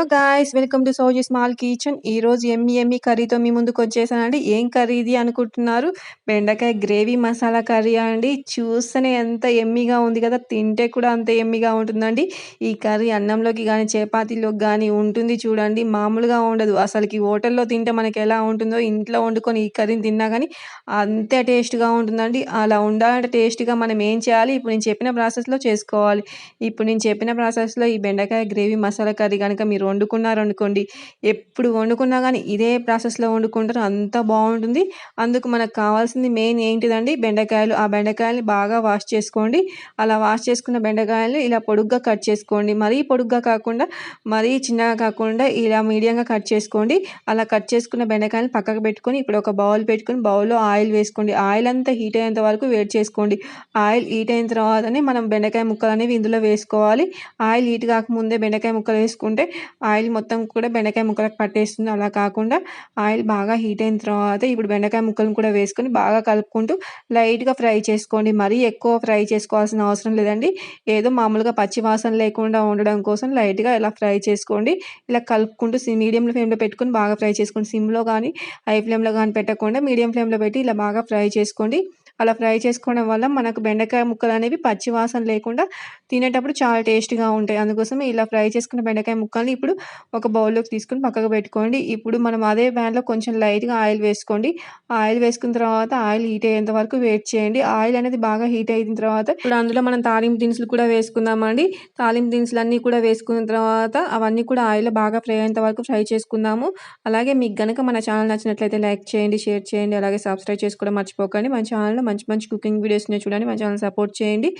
Hello guys welcome to Soji small kitchen ఈరోజు ఎమ్మి ఎమ్మి కర్రీతో మీ ముందుకు వచ్చేసానండి. ఏం కర్రీ ఇది అనుకుంటున్నారు? బెండకాయ గ్రేవీ మసాలా కర్రీ అండి. చూస్తేనే ఎంత ఎమ్మిగా ఉంది కదా. తింటే కూడా అంత ఎమ్మిగా ఉంటుందండి. ఈ కర్రీ అన్నంలోకి కానీ చపాతీలోకి కానీ ఉంటుంది చూడండి. మామూలుగా ఉండదు. అసలుకి హోటల్లో తింటే మనకి ఎలా ఉంటుందో ఇంట్లో వండుకొని ఈ కర్రీని తిన్నా కానీ అంతే టేస్ట్గా ఉంటుందండి. అలా ఉండాలంటే టేస్ట్గా మనం ఏం చేయాలి? ఇప్పుడు నేను చెప్పిన ప్రాసెస్లో చేసుకోవాలి. ఇప్పుడు నేను చెప్పిన ప్రాసెస్లో ఈ బెండకాయ గ్రేవీ మసాలా కర్రీ కనుక మీరు వండుకున్నారు అనుకోండి ఎప్పుడు వండుకున్నా కానీ ఇదే ప్రాసెస్లో వండుకుంటారు అంత బాగుంటుంది. అందుకు మనకు కావాల్సింది మెయిన్ ఏంటిదండి బెండకాయలు. ఆ బెండకాయలు బాగా వాష్ చేసుకోండి. అలా వాష్ చేసుకున్న బెండకాయలు ఇలా పొడుగ్గా కట్ చేసుకోండి. మరీ పొడుగ్గా కాకుండా మరీ చిన్నగా కాకుండా ఇలా మీడియంగా కట్ చేసుకోండి. అలా కట్ చేసుకున్న బెండకాయలు పక్కకు పెట్టుకొని ఇప్పుడు ఒక బౌల్ పెట్టుకొని బౌల్లో ఆయిల్ వేసుకోండి. ఆయిల్ అంతా హీట్ అయ్యేంత వరకు వేడి చేసుకోండి. ఆయిల్ హీట్ అయిన తర్వాతనే మనం బెండకాయ ముక్కలు అనేవి ఇందులో వేసుకోవాలి. ఆయిల్ హీట్ కాకముందే బెండకాయ ముక్కలు వేసుకుంటే ఆయిల్ మొత్తం కూడా బెండకాయ ముక్కలకు పట్టేస్తుంది. అలా కాకుండా ఆయిల్ బాగా హీట్ అయిన తర్వాత ఇప్పుడు బెండకాయ ముక్కలను కూడా వేసుకొని బాగా కలుపుకుంటూ లైట్గా ఫ్రై చేసుకోండి. మరీ ఎక్కువ ఫ్రై చేసుకోవాల్సిన అవసరం లేదండి. ఏదో మామూలుగా పచ్చి వాసన లేకుండా ఉండడం కోసం లైట్గా ఇలా ఫ్రై చేసుకోండి. ఇలా కలుపుకుంటూ మీడియం ఫ్లేమ్లో పెట్టుకొని బాగా ఫ్రై చేసుకోండి. సిమ్లో కానీ హై ఫ్లేమ్లో కానీ పెట్టకుండా మీడియం ఫ్లేమ్లో పెట్టి ఇలా బాగా ఫ్రై చేసుకోండి. అలా ఫ్రై చేసుకోవడం వల్ల మనకు బెండకాయ ముక్కలు అనేవి పచ్చివాసన లేకుండా తినేటప్పుడు చాలా టేస్ట్గా ఉంటాయి. అందుకోసమే ఇలా ఫ్రై చేసుకున్న బెండకాయ ముక్కల్ని ఇప్పుడు ఒక బౌల్లోకి తీసుకొని పక్కకు పెట్టుకోండి. ఇప్పుడు మనం అదే ప్యాన్లో కొంచెం లైట్గా ఆయిల్ వేసుకోండి. ఆయిల్ వేసుకున్న తర్వాత ఆయిల్ హీట్ అయ్యేంత వరకు వెయిట్ చేయండి. ఆయిల్ అనేది బాగా హీట్ అయిన తర్వాత ఇప్పుడు అందులో మనం తాలింపు దినుసులు కూడా వేసుకుందామండి. తాలింపు దినుసులు అన్నీ కూడా వేసుకున్న తర్వాత అవన్నీ కూడా ఆయిల్లో బాగా ఫ్రై అయ్యేంత వరకు ఫ్రై చేసుకుందాము. అలాగే మీకు కనుక మన ఛానల్ నచ్చినట్లయితే లైక్ చేయండి షేర్ చేయండి. అలాగే సబ్స్క్రైబ్ చేసుకోవడం మర్చిపోకండి. మన ఛానల్లో మంచి మంచి కుకింగ్ వీడియోస్ చూడండి. మా ఛానల్ సపోర్ట్ చేయండి.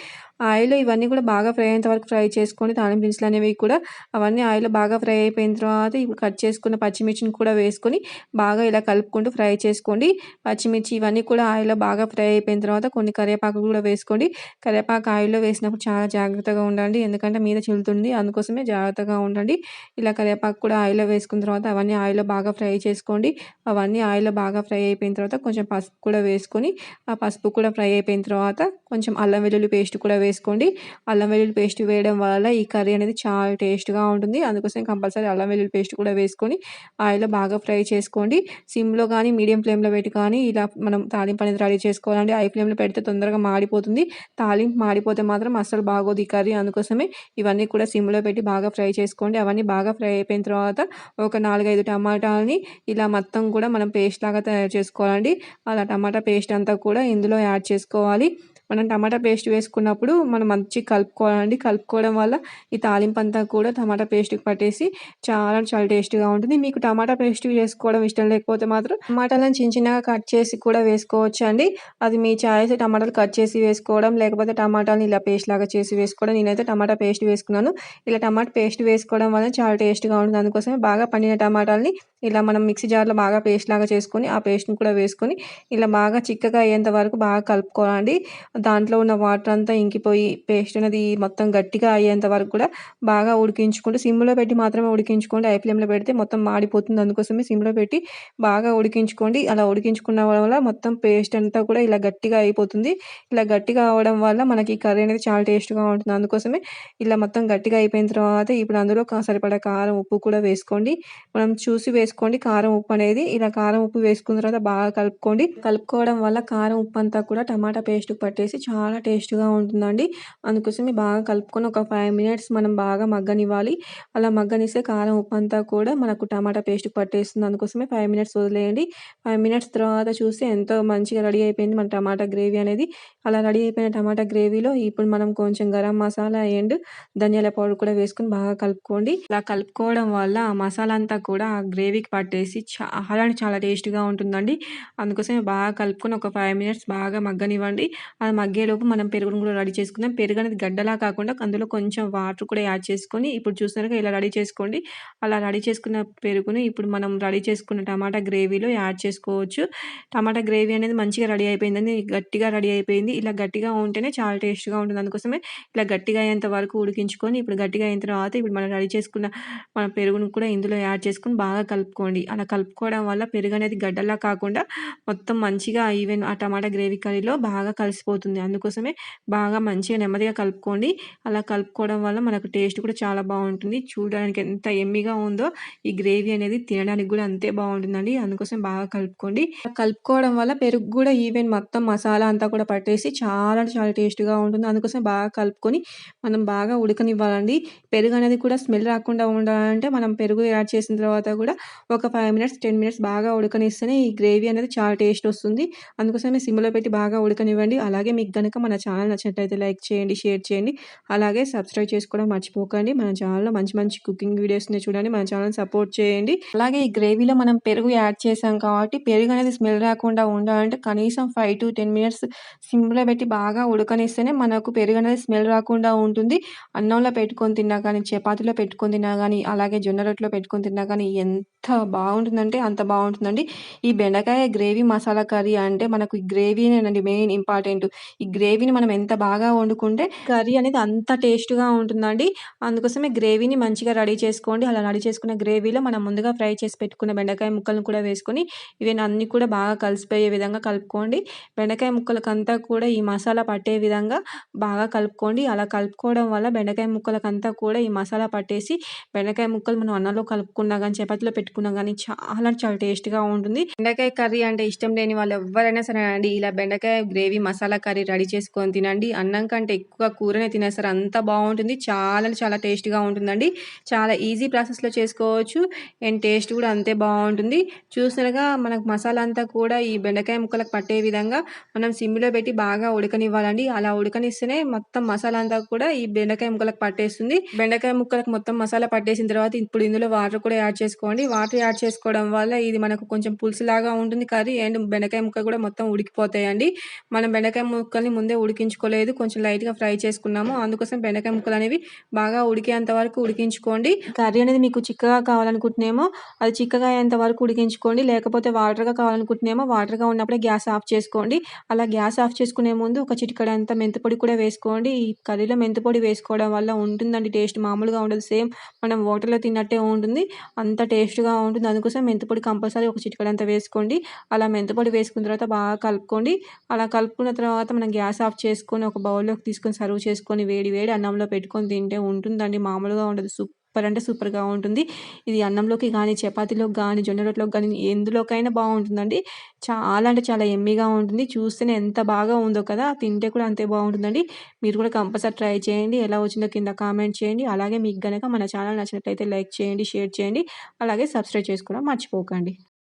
ఆయిల్ ఇవన్నీ కూడా బాగా ఫ్రై అయ్యేంత వరకు ఫ్రై చేసుకొని తాలింపు దినుసులు అనేవి కూడా అవన్నీ ఆయిల్ బాగా ఫ్రై అయిపోయిన తర్వాత ఇప్పుడు కట్ చేసుకున్న పచ్చిమిర్చిని కూడా వేసుకొని బాగా ఇలా కలుపుకుంటూ ఫ్రై చేసుకోండి. పచ్చిమిర్చి ఇవన్నీ కూడా ఆయిల్లో బాగా ఫ్రై అయిపోయిన తర్వాత కొన్ని కరివేపాకు కూడా వేసుకోండి. కరివేపాకు ఆయిల్లో వేసినప్పుడు చాలా జాగ్రత్తగా ఉండండి. ఎందుకంటే మీద చిల్లుతుంది. అందుకోసమే జాగ్రత్తగా ఉండండి. ఇలా కరివేపాకు కూడా ఆయిల్లో వేసుకున్న తర్వాత అవన్నీ ఆయిల్లో బాగా ఫ్రై చేసుకోండి. అవన్నీ ఆయిల్లో బాగా ఫ్రై అయిపోయిన తర్వాత కొంచెం పసుపు కూడా వేసుకొని ఆ పసుపు కూడా ఫ్రై అయిపోయిన తర్వాత కొంచెం అల్లం వెల్లుల్లి పేస్ట్ కూడా వేసుకోండి. అల్లం వెల్లుల్లి పేస్ట్ వేయడం వల్ల ఈ కర్రీ అనేది చాలా టేస్ట్గా ఉంటుంది. అందుకోసం కంపల్సరీ అల్లం వెల్లుల్లి పేస్ట్ కూడా వేసుకొని ఆయిల్లో బాగా ఫ్రై చేసుకోండి. సిమ్లో కానీ మీడియం ఫ్లేమ్లో పెట్టి కానీ ఇలా మనం తాలింపు అనేది రెడీ చేసుకోవాలండి. హై ఫ్లేమ్లో పెడితే తొందరగా మాడిపోతుంది. తాలింపు మాడిపోతే మాత్రం అస్సలు బాగోదు ఈ కర్రీ. అందుకోసమే ఇవన్నీ కూడా సిమ్లో పెట్టి బాగా ఫ్రై చేసుకోండి. అవన్నీ బాగా ఫ్రై అయిపోయిన తర్వాత ఒక నాలుగైదు టమాటాలని ఇలా మొత్తం కూడా మనం పేస్ట్ లాగా తయారు చేసుకోవాలండి. అలా టమాటా పేస్ట్ అంతా కూడా ఇందులో యాడ్ చేసుకోవాలి. మనం టమాటా పేస్ట్ వేసుకున్నప్పుడు మనం మంచిగా కలుపుకోవాలండి. కలుపుకోవడం వల్ల ఈ తాలింపు అంతా కూడా టమాటా పేస్ట్కి పట్టేసి చాలా చాలా టేస్ట్గా ఉంటుంది. మీకు టమాటా పేస్ట్ వేసుకోవడం ఇష్టం లేకపోతే మాత్రం టమాటాలను చిన్న చిన్నగా కట్ చేసి కూడా వేసుకోవచ్చు అండి అది మీ చాయిస్ టమాటాలు కట్ చేసి వేసుకోవడం లేకపోతే టమాటాలను ఇలా పేస్ట్ లాగా చేసి వేసుకోవడం. నేనైతే టమాటా పేస్ట్ వేసుకున్నాను. ఇలా టమాటా పేస్ట్ వేసుకోవడం వల్ల చాలా టేస్ట్గా ఉంటుంది. అందుకోసమే బాగా పండిన టమాటాలని ఇలా మనం మిక్సీ జార్లో బాగా పేస్ట్ లాగా చేసుకొని ఆ పేస్ట్ని కూడా వేసుకొని ఇలా బాగా చిక్కగా అయ్యేంత వరకు బాగా కలుపుకోవాలండి. దాంట్లో ఉన్న వాటర్ అంతా ఇంకిపోయి పేస్ట్ అనేది మొత్తం గట్టిగా అయ్యేంత వరకు కూడా బాగా ఉడికించుకుంటూ సిమ్లో పెట్టి మాత్రమే ఉడికించుకోండి. ఐ ఫ్లేమ్లో పెడితే మొత్తం మాడిపోతుంది. అందుకోసమే సిమ్లో పెట్టి బాగా ఉడికించుకోండి. అలా ఉడికించుకున్న వల్ల మొత్తం పేస్ట్ అంతా కూడా ఇలా గట్టిగా అయిపోతుంది. ఇలా గట్టిగా అవడం వల్ల మనకి కర్రీ అనేది చాలా టేస్ట్గా ఉంటుంది. అందుకోసమే ఇలా మొత్తం గట్టిగా అయిపోయిన తర్వాత ఇప్పుడు అందులో సరిపడా కారం ఉప్పు కూడా వేసుకోండి. మనం చూసి వేసుకోండి వేసుకోండి. కారం ఉప్పు అనేది ఇలా కారం ఉప్పు వేసుకున్న తర్వాత బాగా కలుపుకోండి. కలుపుకోవడం వల్ల కారం ఉప్పు అంతా కూడా టమాటా పేస్ట్ పట్టేసి చాలా టేస్ట్గా ఉంటుందండి. అందుకోసమే బాగా కలుపుకొని ఒక ఫైవ్ మినిట్స్ మనం బాగా మగ్గనివ్వాలి. అలా మగ్గనిస్తే కారం ఉప్పు అంతా కూడా మనకు టమాటా పేస్ట్ పట్టేస్తుంది. అందుకోసమే ఫైవ్ మినిట్స్ వదిలేయండి. ఫైవ్ మినిట్స్ తర్వాత చూస్తే ఎంతో మంచిగా రెడీ అయిపోయింది మన టమాటా గ్రేవీ అనేది. అలా రెడీ అయిపోయిన టమాటా గ్రేవీలో ఇప్పుడు మనం కొంచెం గరం మసాలా అండ్ ధనియాల పౌడర్ కూడా వేసుకొని బాగా కలుపుకోండి. ఇలా కలుపుకోవడం వల్ల ఆ మసాలా అంతా కూడా ఆ గ్రేవీకి పట్టేసి చాలా చాలా టేస్ట్గా ఉంటుందండి. అందుకోసమే బాగా కలుపుకొని ఒక ఫైవ్ మినిట్స్ బాగా మగ్గనివ్వండి. అది మగ్గేలోపు మనం పెరుగును కూడా రెడీ చేసుకుందాం. పెరుగు అనేది గడ్డలా కాకుండా అందులో కొంచెం వాటర్ కూడా యాడ్ చేసుకొని ఇప్పుడు చూసినారుగా ఇలా రెడీ చేసుకోండి. అలా రెడీ చేసుకున్న పెరుగుని ఇప్పుడు మనం రెడీ చేసుకున్న టమాటా గ్రేవీలో యాడ్ చేసుకోవచ్చు. టమాటా గ్రేవీ అనేది మంచిగా రెడీ అయిపోయిందని గట్టిగా రెడీ అయిపోయింది. ఉంటుంది ఇలా గట్టిగా ఉంటేనే చాలా టేస్ట్‌గా ఉంటుంది. అందుకోసమే ఇలా గట్టిగా అయ్యేంత వరకు ఉడికించుకొని ఇప్పుడు గట్టిగా అయిన తర్వాత ఇప్పుడు మనం రెడీ చేసుకున్న మన పెరుగును కూడా ఇందులో యాడ్ చేసుకొని బాగా కలుపుకోండి. అలా కలుపుకోవడం వల్ల పెరుగు అనేది గడ్డలా కాకుండా మొత్తం మంచిగా ఈవెన్ ఆ టమాటా గ్రేవీ కర్రీలో బాగా కలిసిపోతుంది. అందుకోసమే బాగా మంచిగా నెమ్మదిగా కలుపుకోండి. అలా కలుపుకోవడం వల్ల మనకు టేస్ట్ కూడా చాలా బాగుంటుంది. చూడడానికి ఎంత ఎమ్మిగా ఉందో ఈ గ్రేవీ అనేది తినడానికి కూడా అంతే బాగుంటుందండి. అందుకోసం బాగా కలుపుకోండి. కలుపుకోవడం వల్ల పెరుగు కూడా ఈవెన్ మొత్తం మసాలా అంతా కూడా పట్టేసి చాలా అంటే చాలా టేస్ట్‌గా ఉంటుంది. అందుకోసం బాగా కలుపుకొని మనం బాగా ఉడకనివ్వాలండి. పెరుగు అనేది కూడా స్మెల్ రాకుండా ఉండాలంటే మనం పెరుగు యాడ్ చేసిన తర్వాత కూడా ఒక ఫైవ్ మినిట్స్, 10 మినిట్స్ బాగా ఉడకనిస్తేనే ఈ గ్రేవీ అనేది చాలా టేస్ట్ వస్తుంది. అందుకోసమే సిమ్‌లో పెట్టి బాగా ఉడకనివ్వండి. అలాగే మీకు కనుక మన ఛానల్ నచ్చినట్లయితే లైక్ చేయండి, షేర్ చేయండి. అలాగే సబ్స్క్రైబ్ చేసుకోవడం మర్చిపోకండి. మన ఛానల్‌లో మంచి మంచి కుకింగ్ వీడియోస్‌ని చూడండి. మన ఛానల్ సపోర్ట్ చేయండి. అలాగే ఈ గ్రేవీలో మనం పెరుగు యాడ్ చేసాం కాబట్టి పెరుగు అనేది స్మెల్ రాకుండా ఉండాలంటే కనీసం 5-10 మినిట్స్ సిమ్ సిమ్‌లో పెట్టి బాగా ఉడకనిస్తేనే మనకు పెరుగు అనేది స్మెల్ రాకుండా ఉంటుంది. అన్నంలో పెట్టుకొని తిన్నా కానీ, చపాతీలో పెట్టుకొని తిన్నా కానీ అలాగే జొన్న రొట్టెలో పెట్టుకొని తిన్నా కానీ ఎంత బాగుంటుందంటే అంత బాగుంటుందండి. ఈ బెండకాయ గ్రేవీ మసాలా కర్రీ అంటే మనకు ఈ గ్రేవీనేనండి మెయిన్ ఇంపార్టెంట్. ఈ గ్రేవీని మనం ఎంత బాగా వండుకుంటే కర్రీ అనేది అంత టేస్ట్‌గా ఉంటుందండి. అందుకోసమే గ్రేవీని మంచిగా రెడీ చేసుకోండి. అలా రెడీ చేసుకున్న గ్రేవీలో మనం ముందుగా ఫ్రై చేసి పెట్టుకున్న బెండకాయ ముక్కలను కూడా వేసుకొని ఈవెన్ అన్నీ కూడా బాగా కలిసిపోయే విధంగా కలుపుకోండి. బెండకాయ ముక్కలకంతా కూడా ఈ మసాలా పట్టే విధంగా బాగా కలుపుకోండి. అలా కలుపుకోవడం వల్ల బెండకాయ ముక్కలకంతా కూడా ఈ మసాలా పట్టేసి బెండకాయ ముక్కలు మనం అన్నంలో కలుపుకున్నా కానీ చపాతీలో పెట్టుకున్నా కానీ చాలా చాలా టేస్ట్‌గా ఉంటుంది. బెండకాయ కర్రీ అంటే ఇష్టం లేని వాళ్ళు ఎవరైనా సరే అండి ఇలా బెండకాయ గ్రేవీ మసాలా కర్రీ రెడీ చేసుకొని తినండి. అన్నం కంటే ఎక్కువ కూరనే తినేస్తారు. అంత బాగుంటుంది. చాలా చాలా టేస్ట్‌గా ఉంటుందండి. చాలా ఈజీ ప్రాసెస్‌లో చేసుకోవచ్చు. అండ్ టేస్ట్ కూడా అంతే బాగుంటుంది. చూసినగా మనకు మసాలా అంతా కూడా ఈ బెండకాయ ముక్కలకు పట్టే విధంగా మనం సిమ్‌లో పెట్టి బాగా ఉడకనివ్వాలండి. అలా ఉడకనిస్తేనే మొత్తం మసాలా అంతా కూడా ఈ బెండకాయ ముక్కలకు పట్టేస్తుంది. బెండకాయ ముక్కలకు మొత్తం మసాలా పట్టేసిన తర్వాత ఇప్పుడు ఇందులో వాటర్ కూడా యాడ్ చేసుకోండి. వాటర్ యాడ్ చేసుకోవడం వల్ల ఇది మనకు కొంచెం పులుసులాగా ఉంటుంది కర్రీ అండ్ బెండకాయ ముక్కలు కూడా మొత్తం ఉడికిపోతాయండి. మనం బెండకాయ ముక్కల్ని ముందే ఉడికించుకోలేదు. కొంచెం లైట్‌గా ఫ్రై చేసుకున్నాము. అందుకోసం బెండకాయ ముక్కలు అనేవి బాగా ఉడికేంత వరకు ఉడికించుకోండి. కర్రీ అనేది మీకు చిక్కగా కావాలనుకుంటున్నామో అది చిక్కగా అయ్యేంత వరకు ఉడికించుకోండి. లేకపోతే వాటర్‌గా కావాలనుకుంటున్నామో వాటర్‌గా ఉన్నప్పుడే గ్యాస్ ఆఫ్ చేసుకోండి. అలా గ్యాస్ ఆఫ్ చేసుకునే ముందు ఒక చిటికెడంత మెంతిపొడి కూడా వేసుకోండి. ఈ కర్రీలో మెంతిపొడి వేసుకోవడం వల్ల ఉంటుందండి టేస్ట్ మామూలుగా ఉండదు. సేమ్ మనం హోటల్‌లో తిన్నట్టే ఉంటుంది. అంత టేస్ట్‌గా ఉంటుంది. అందుకోసం మెంతిపొడి కంపల్సరీ ఒక చిటికెడంత వేసుకోండి. అలా మెంతిపొడి వేసుకున్న తర్వాత బాగా కలుపుకోండి. అలా కలుపుకున్న తర్వాత మనం గ్యాస్ ఆఫ్ చేసుకొని ఒక బౌల్‌లోకి తీసుకొని సర్వ్ చేసుకొని వేడి వేడి అన్నంలో పెట్టుకొని తింటే ఉంటుందండి. మామూలుగా ఉండదు. సూప్ సూపర్ అంటే సూపర్‌గా ఉంటుంది. ఇది అన్నంలోకి కానీ చపాతీలోకి కానీ జొన్న రొట్టెలోకి కానీ ఎందులోకైనా బాగుంటుందండి. చాలా అంటే చాలా ఎమ్మీగా ఉంటుంది. చూస్తేనే ఎంత బాగా ఉందో కదా! తింటే కూడా అంతే బాగుంటుందండి. మీరు కూడా కంపల్సరీ ట్రై చేయండి. ఎలా వచ్చిందో కింద కామెంట్ చేయండి. అలాగే మీకు గనక మన ఛానల్ నచ్చినట్లయితే లైక్ చేయండి, షేర్ చేయండి. అలాగే సబ్స్క్రైబ్ చేసుకోవడం మర్చిపోకండి.